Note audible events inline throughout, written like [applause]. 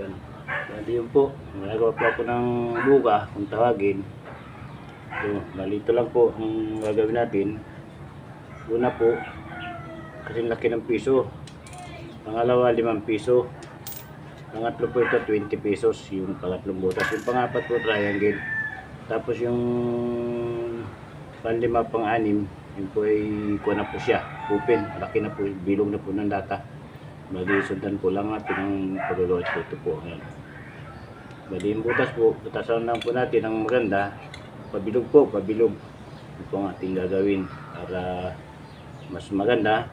Yan. Bali yun po. Nagawa po ako ng buka kung tawagin. So, malito lang po ang gagawin natin. Una po, kasi laki ng piso. Pangalawa, limang piso. Pangatlo po ito, 20 pesos. Yung pangatlong butas. Yung pangapat po, triangle. Tapos yung panlima, pang-anim, yun po ay kuha na po siya. Open. Malaki na po. Bilog na po ng data. Bali, sundan po lang natin ang pagluluwas po ito po. Ayan. Bali, yung butas po, butasan lang po natin ang maganda. Pabilog po, pabilog. Ito po ang ating gagawin para mas maganda.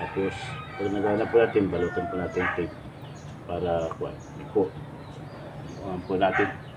Tapos, pag nagawa na po natin, balutan po natin tape para kuha. Ito po. Kuha po natin.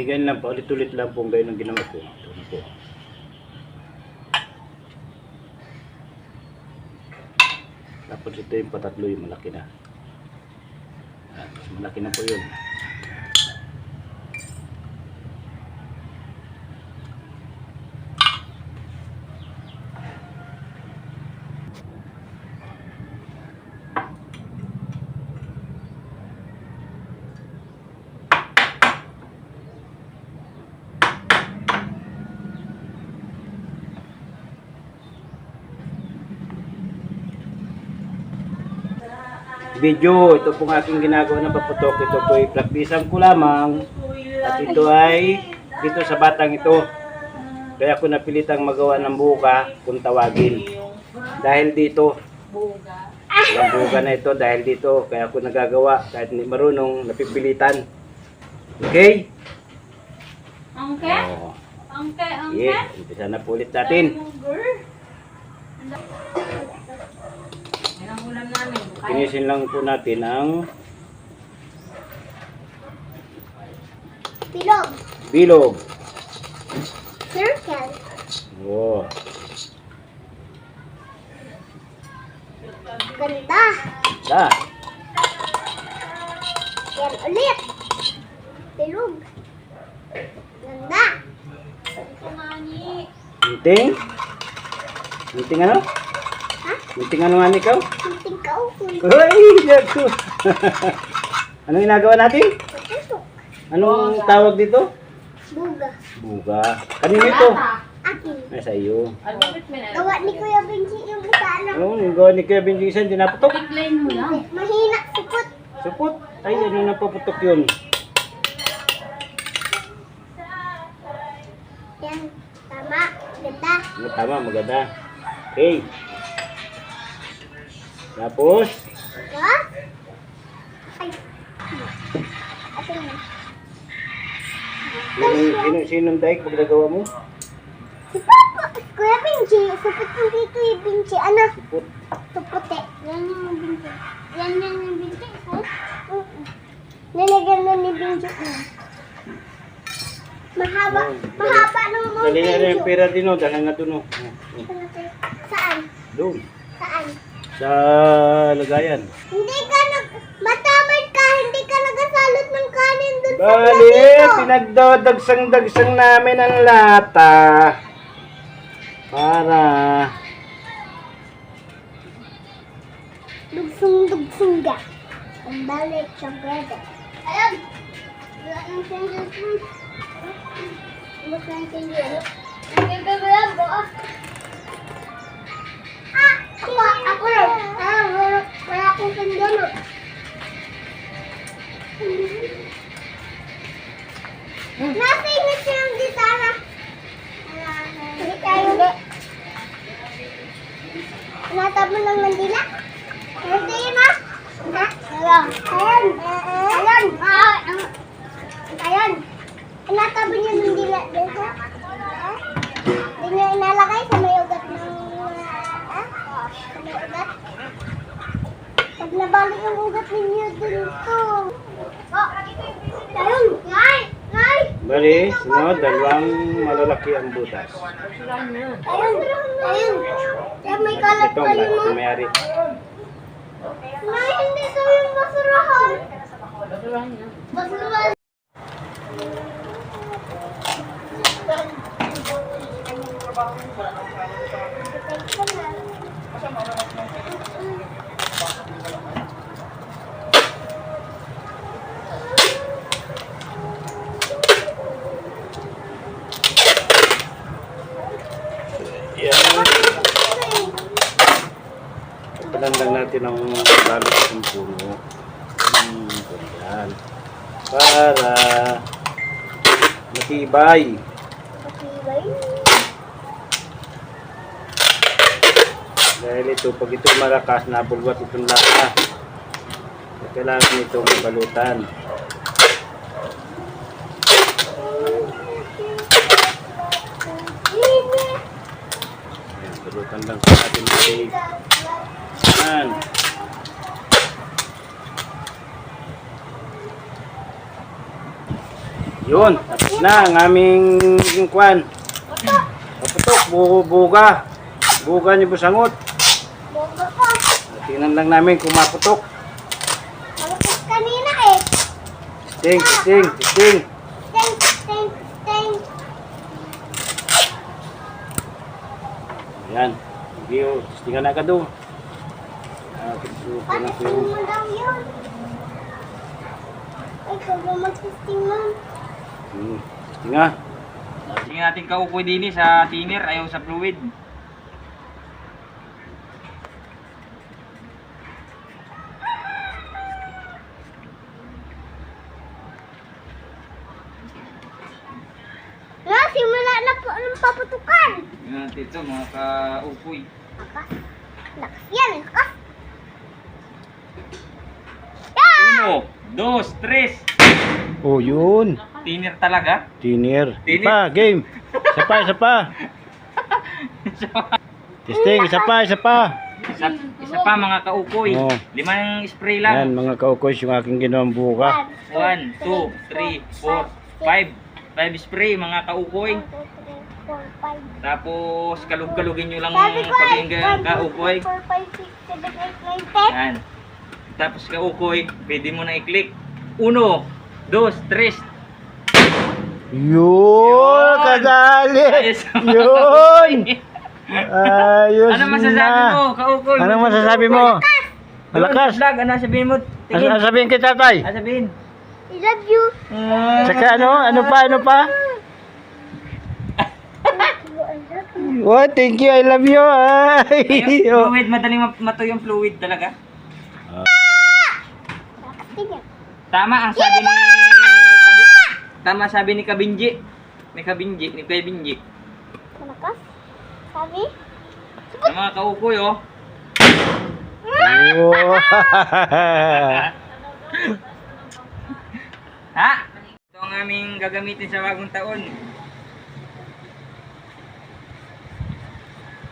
Maligan lang po, ulit-ulit lang po ganyan ang ginawa ko. Ito na po. Tapos ito yung patatlo yung malaki na. Mas malaki na po yun. Video, ito pong aking ginagawa ng paputok. Ito po ay praktisan ko lamang. At ito ay dito sa batang ito. Kaya ako napilitang magawa ng buka kung tawagin. Dahil dito, ang buka na ito dahil dito. Kaya ako nagagawa kahit hindi marunong, napipilitan. Okay? Angke? Oh. Angke, angke? Yeah, umpisa na po ulit natin. Yan ang ulam namin. Finisin lang po natin ang Bilog. bilog. Circle. Oh. Ganda. Da. Yan ulit. Bilog. Ganda. Kumani. Munting. Munting ano? Ha? Munting ano nga ikaw? Kunting kaupon. Uy, yaku. ano ginagawa natin? Patusok. Anong tawag dito? Buga. Buga. Kanino ito? Akin. Ay, sa iyo. Na. Gawa ni Kuya Benji yung isa ano. Ano, yung gawa ni Kuya Benji isa, hindi naputok. Tiklayin mo lang. Mahina sipot. Supot. Ay, ano napaputok yun? Yan. Tama. Ganda. Ano, tama, maganda. Okay. Tapos, Ha? Ay. Atin na. sino, sino, sinong daig pag nagawa mo? Si Papa. Kuya Benji. Sipot yung kay Kuya Benji. Ano? Supot. Tuputi. Yan yung Benji. Yan yan yung Benji. Ha? Nilagyan na ni Benji. Mahaba. Mahaba ng mga Dali na rin yung pera din, oh. Dali na doon. Oh, oh. Saan? Doon. Saan? Sa lagayan. Hindi ka nag... Matamad ka. Hindi ka nagasalot ng kanin dun sa Bali, platito. pinagdadagsang-dagsang namin ang lata. Para Dugsong-dugsong ka. Ang balik sa brother. Ayan! Wala nang sandal ko. Wala nang sandal. Ang gagawin mo. Ah! Bali, sunod, dalawang malalaki ang butas. Ayun, ayun. Kaya may kalat Ito, kayo mo. ito may-ari. Ngay, hindi ito yung basurahan. Basurahan. Yan. Lang natin ang balot ng puno. Hmm, ganyan. Para matibay. Matibay. Dahil ito, pag ito malakas, nabulwat itong lata. Kailangan ito mabalutan. Ayan, balutan lang sa ating tape. Yan. Yun, tapos na ang aming kwan. Paputok, bu buga. Buga ni Busangot. Boga ka. Tingnan lang namin kung maputok. Malapit kanina eh. Ting, ting, ting. Ting, ting, ting. Ayan. Hindi o, tingnan na ka doon. Ah, pagsuko Paano ko. mo daw yun? Ikaw ba mag-testing? Hmm, tingnan. Tingnan natin kaukoy din eh, sa thinner, ayaw sa fluid. Nga, simula na po ng paputukan. Natin ito, mga kaukoy. Lakas. Lakas yan, lakas. Yeah! Uno, dos, tres. Oh, yun. Thinner talaga. Tiner. Isa Tiner. pa, game. Isa pa, isa pa. [laughs] Testing, isa pa, isa pa. Isa, isa pa mga kaukoy. Oo. Limang spray Yan, lang. mga kaukos yung aking ginawang buka. One, two, three, four, five. Five spray mga kaukoy. One, two, three, four, five. Tapos kalug-kalugin nyo lang Sabi ko pag yung one, two, kaukoy. three, four, five, six, seven, eight, nine, ten. Yan. Tapos kaukoy, pwede mo na i-click. Uno, dos, tres. Yun, Yun. kadali. Ayos. Yun. Ayos Ano masasabi na. mo, kaukoy? Anong masasabi mo? Malakas. Vlog, ano sabihin mo? Ano Tingin. sabihin kita, tay? Ano sabihin? I love you. Saka ano? Ano pa? Ano pa? I love you. Oh, thank you. I love you. Ay. Ayun, fluid, madaling ma- matuyo yung fluid talaga. Tama ang sabi ni Kabi, Tama sabi ni Kabinji. Ni Kabinji, ni Kuya Binji. Malakas. Sabi? Sa mga kaukoy oh. Oh. [laughs] Ha? Ito ang aming gagamitin sa bagong taon.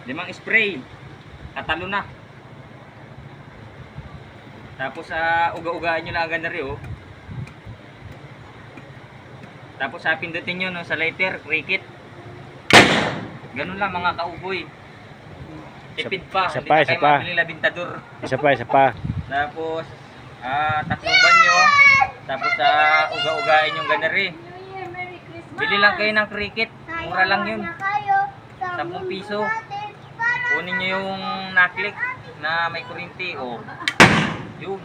Limang spray. Katalo na. Tapos sa uga-ugaan nyo lang agad na rin oh. Tapos sa pindutin nyo no, sa lighter, cricket. Ganun lang mga kauboy. Tipid pa. Isa pa, na isa pa. labintador. isa pa, isa pa. [laughs] Tapos, ah, takluban nyo. Tapos, sa uga-ugain yung ganari. Bili lang kayo ng cricket. Mura lang yun. Na kayo sa 10 piso. Kunin nyo yung naklik na may kurinti. O, yun.